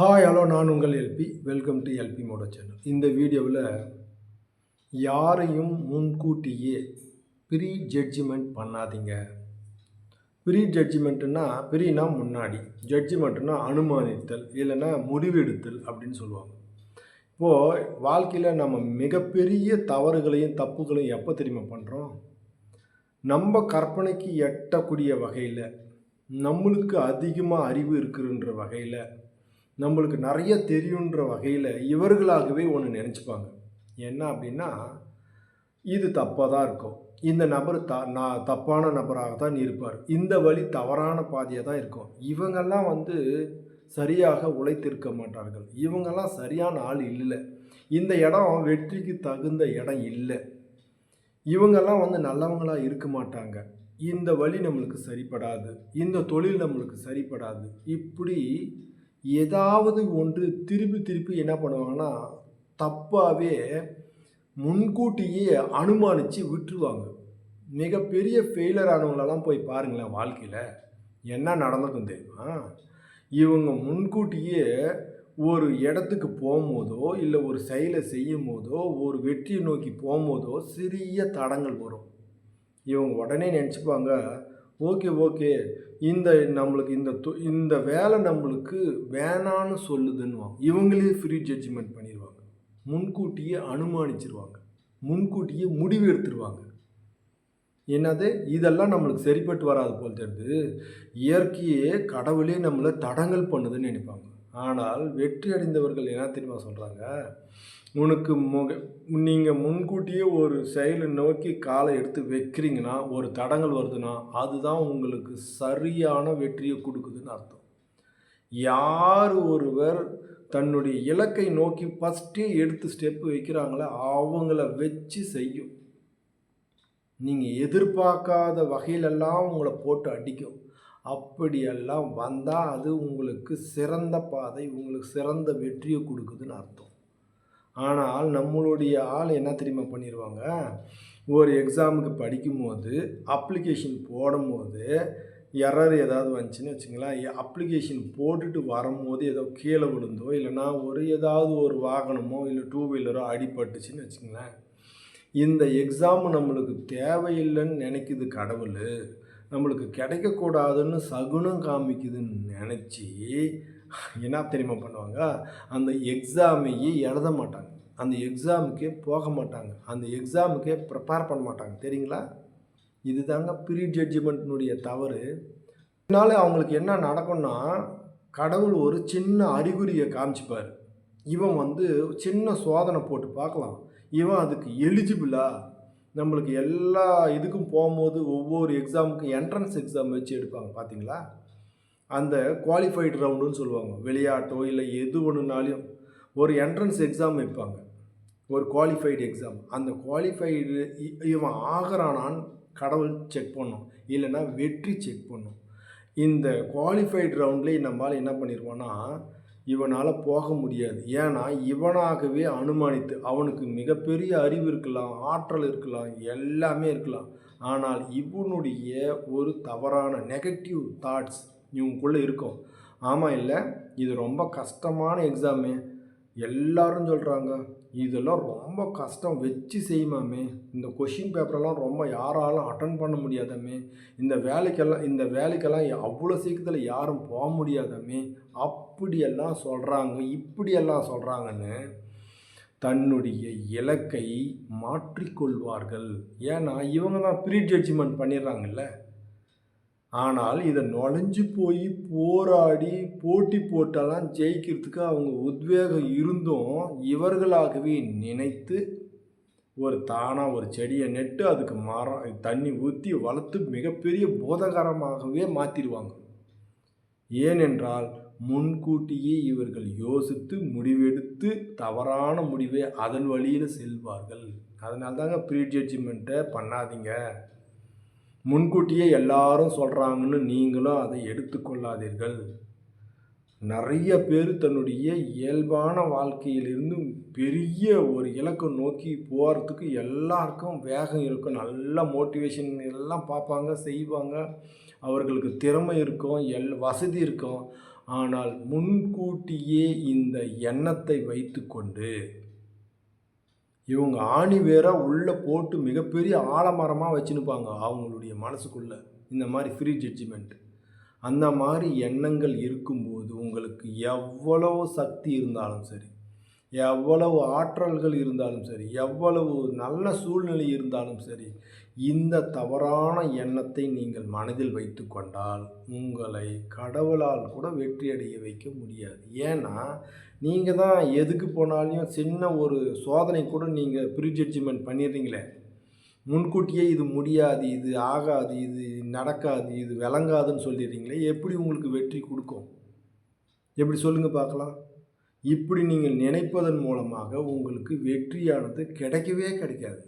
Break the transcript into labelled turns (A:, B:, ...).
A: Hi hello நான் உங்கள் LP welcome to LP Modi channel இந்த வீடியோவில் யாரையும் முன்கூட்டியே ப்ரீ ஜட்ஜ்மெண்ட் பண்ணாதீங்க. ப்ரீ ஜட்ஜ்மெண்ட்டுனா ப்ரீனா முன்னாடி. ஜட்ஜ்மெண்ட்டுனா அனுமானித்தல் இல்லைன்னா முடிவெடுத்தல் அப்படின்னு சொல்லுவாங்க. இப்போது வாழ்க்கையில் நம்ம மிகப்பெரிய தவறுகளையும் தப்புகளையும் எப்போ தெரியுமா பண்ணுறோம் நம்ம கற்பனைக்கு எட்டக்கூடிய வகையில் நம்மளுக்கு அதிகமாக அறிவு இருக்குன்ற வகையில் நம்மளுக்கு நிறைய தெரியுன்ற வகையில் இவர்களாகவே ஒன்று நினச்சிப்பாங்க. என்ன அப்படின்னா இது தப்பாக தான் இருக்கும். இந்த நபர் த நான் தப்பான நபராக தான் இருப்பார். இந்த வழி தவறான பாதையாக தான் இருக்கும். இவங்கெல்லாம் வந்து சரியாக உழைத்திருக்க மாட்டார்கள். இவங்கெல்லாம் சரியான ஆள் இல்லை. இந்த இடம் வெற்றிக்கு தகுந்த இடம் இல்லை. இவங்கெல்லாம் வந்து நல்லவங்களாக இருக்க மாட்டாங்க. இந்த வழி நம்மளுக்கு சரிப்படாது. இந்த தொழில் நம்மளுக்கு சரிப்படாது. இப்படி ஏதாவது ஒன்று திருப்பி திருப்பி என்ன பண்ணுவாங்கன்னா தப்பாகவே முன்கூட்டியே அனுமானித்து விட்டுருவாங்க. மிகப்பெரிய ஃபெயிலர் ஆனவங்களெல்லாம் போய் பாருங்களேன் வாழ்க்கையில். என்ன நடந்திருக்கும் தெரியுமா? இவங்க முன்கூட்டியே ஒரு இடத்துக்கு போகும்போதோ இல்லை ஒரு செயலை செய்யும் போதோ ஒரு வெற்றியை நோக்கி போகும்போதோ சிறிய தடங்கள் வரும். இவங்க உடனே நினச்சிப்பாங்க ஓகே ஓகே. இந்த நம்மளுக்கு இந்த தொ இந்த வேலை நம்மளுக்கு வேணான்னு சொல்லுதுன்னுவாங்க. இவங்களே ஃப்ரீ ஜட்ஜ்மெண்ட் பண்ணிடுவாங்க முன்கூட்டியே அனுமானிச்சிருவாங்க. முன்கூட்டியே முடிவு எடுத்துருவாங்க. என்னது? இதெல்லாம் நம்மளுக்கு சரிப்பட்டு வராது போல் தெரிஞ்சு இயற்கையே கடவுளே நம்மளை தடங்கல் பண்ணுதுன்னு நினைப்பாங்க. ஆனால் வெற்றி அடைந்தவர்கள் என்ன தெரியுமா சொல்கிறாங்க உனக்கு முக நீங்கள் முன்கூட்டியே ஒரு செயலை நோக்கி காலை எடுத்து வைக்கிறீங்கன்னா ஒரு தடங்கள் வருதுன்னா அதுதான் உங்களுக்கு சரியான வெற்றியை கொடுக்குதுன்னு அர்த்தம். யார் ஒருவர் தன்னுடைய இலக்கை நோக்கி ஃபஸ்ட்டே எடுத்து ஸ்டெப்பு வைக்கிறாங்களோ அவங்கள வச்சு செய்யும். நீங்கள் எதிர்பார்க்காத வகையிலெல்லாம் உங்களை போட்டு அடிக்கும். அப்படியெல்லாம் வந்தால் அது உங்களுக்கு சிறந்த பாதை உங்களுக்கு சிறந்த வெற்றியை கொடுக்குதுன்னு அர்த்தம். ஆனால் நம்மளுடைய ஆள் என்ன தெரியுமா பண்ணிடுவாங்க ஒரு எக்ஸாமுக்கு படிக்கும்போது அப்ளிகேஷன் போடும்போது எரர் ஏதாவது வந்துச்சுன்னு வச்சுங்களேன் அப்ளிகேஷன் போட்டுட்டு வரும்போது ஏதோ கீழே விழுந்தோ இல்லைன்னா ஒரு ஏதாவது ஒரு வாகனமோ இல்லை டூ வீலரோ அடிபட்டுச்சுன்னு வச்சுங்களேன். இந்த எக்ஸாம் நம்மளுக்கு தேவையில்லைன்னு நினைக்குது கடவுள். நம்மளுக்கு கிடைக்கக்கூடாதுன்னு சகுனம் காமிக்குதுன்னு நினச்சி என்ன தெரியுமா பண்ணுவாங்க? அந்த எக்ஸாமையே எழுத மாட்டாங்க. அந்த எக்ஸாமுக்கே போக மாட்டாங்க. அந்த எக்ஸாமுக்கே ப்ரிப்பேர் பண்ண மாட்டாங்க. தெரியுங்களா? இது தாங்க ப்ரீ ஜட்ஜ்மெண்ட்னுடைய தவறு. இதனால் அவங்களுக்கு என்ன நடக்கும்னா கடவுள் ஒரு சின்ன அறிகுறியை காமிச்சுப்பார். இவன் வந்து சின்ன சோதனை போட்டு பார்க்கலாம். இவன் அதுக்கு எலிஜிபிளா நம்மளுக்கு எல்லா இதுக்கும் போகும்போது ஒவ்வொரு எக்ஸாமுக்கும் என்ட்ரன்ஸ் எக்ஸாம் வச்சு எடுப்பாங்க. பார்த்தீங்களா அந்த குவாலிஃபைடு ரவுண்டுன்னு சொல்லுவாங்க. விளையாட்டோ இல்லை எது ஒன்றுனாலையும் ஒரு என்ட்ரன்ஸ் எக்ஸாம் வைப்பாங்க. ஒரு குவாலிஃபைடு எக்ஸாம் அந்த குவாலிஃபைடு இவன் ஆகிறானான்னு கடவுள் செக் பண்ணும். இல்லைன்னா வெற்றி செக் பண்ணும். இந்த குவாலிஃபைடு ரவுண்ட்லேயே நம்மளால் என்ன பண்ணிடுவோன்னா இவனால் போக முடியாது. ஏன்னா இவனாகவே அனுமானித்து அவனுக்கு மிகப்பெரிய அறிவு இருக்கலாம் ஆற்றல் இருக்கலாம் எல்லாமே இருக்கலாம். ஆனால் இவனுடைய ஒரு தவறான நெகட்டிவ் தாட்ஸ் இவங்களுக்குள்ளே இருக்கும். ஆமாம் இல்லை இது ரொம்ப கஷ்டமான எக்ஸாமு எல்லாரும் சொல்கிறாங்க இதெல்லாம் ரொம்ப கஷ்டம் வச்சு செய்யுமாமே இந்த கொஷின் பேப்பரெல்லாம் ரொம்ப யாராலும் அட்டன் பண்ண முடியாதாமே இந்த வேலைக்கெல்லாம் இந்த வேலைக்கெல்லாம் அவ்வளோ சீக்கிரத்தில் யாரும் போக முடியாதாமே அப்படியெல்லாம் சொல்கிறாங்க இப்படியெல்லாம் சொல்கிறாங்கன்னு தன்னுடைய இலக்கை மாற்றிக்கொள்வார்கள். ஏன்னா இவங்க தான் ப்ரீ ஜட்ஜ்மெண்ட் பண்ணிடுறாங்கல்ல. ஆனால் இதை நுழைஞ்சு போய் போராடி போட்டி போட்டெல்லாம் ஜெயிக்கிறதுக்கு அவங்க உத்வேகம் இருந்தும் இவர்களாகவே நினைத்து ஒரு தானாக ஒரு செடியை நெட்டு அதுக்கு மரம் தண்ணி ஊற்றி வளர்த்து மிகப்பெரிய போதகரமாகவே மாற்றிடுவாங்க ஏனென்றால் முன்கூட்டியே இவர்கள் யோசித்து முடிவெடுத்து தவறான முடிவை அதன் வழியில் செல்வார்கள். அதனால்தாங்க ப்ரீ ஜட்ஜ்மெண்ட்டை பண்ணாதீங்க. முன்கூட்டியே எல்லாரும் சொல்கிறாங்கன்னு நீங்களும் அதை எடுத்துக்கொள்ளாதீர்கள். நிறைய பேர் தன்னுடைய இயல்பான வாழ்க்கையிலிருந்து பெரிய ஒரு இலக்கை நோக்கி போகிறதுக்கு எல்லாருக்கும் வேகம் இருக்கும். நல்ல மோட்டிவேஷன் எல்லாம் பார்ப்பாங்க செய்வாங்க. அவர்களுக்கு திறமை இருக்கும் எல் வசதி இருக்கும். ஆனால் முன்கூட்டியே இந்த எண்ணத்தை வைத்துக்கொண்டு இவங்க ஆணி வேற உள்ளே போட்டு மிகப்பெரிய ஆலமரமாக வச்சுன்னுப்பாங்க அவங்களுடைய மனசுக்குள்ளே. இந்த மாதிரி ஃப்ரீ ஜட்ஜ்மெண்ட் அந்த மாதிரி எண்ணங்கள் இருக்கும்போது உங்களுக்கு எவ்வளவு சக்தி இருந்தாலும் சரி எவ்வளவு ஆற்றல்கள் இருந்தாலும் சரி எவ்வளவு நல்ல சூழ்நிலை இருந்தாலும் சரி இந்த தவறான எண்ணத்தை நீங்கள் மனதில் வைத்து கொண்டால் உங்களை கடவுளால் கூட வெற்றி அடைய வைக்க முடியாது. ஏன்னா நீங்கள் தான் எதுக்கு போனாலையும் சின்ன ஒரு சோதனை கூட நீங்கள் ப்ரீ ஜட்ஜ்மெண்ட் பண்ணிடுறீங்களே. முன்கூட்டியே இது முடியாது இது ஆகாது இது நடக்காது இது விளங்காதுன்னு சொல்லிடுறீங்களே. எப்படி உங்களுக்கு வெற்றி கொடுக்கும்? எப்படி சொல்லுங்கள் பார்க்கலாம். இப்படி நீங்கள் நினைப்பதன் மூலமாக உங்களுக்கு வெற்றியானது கிடைக்கவே கிடைக்காது.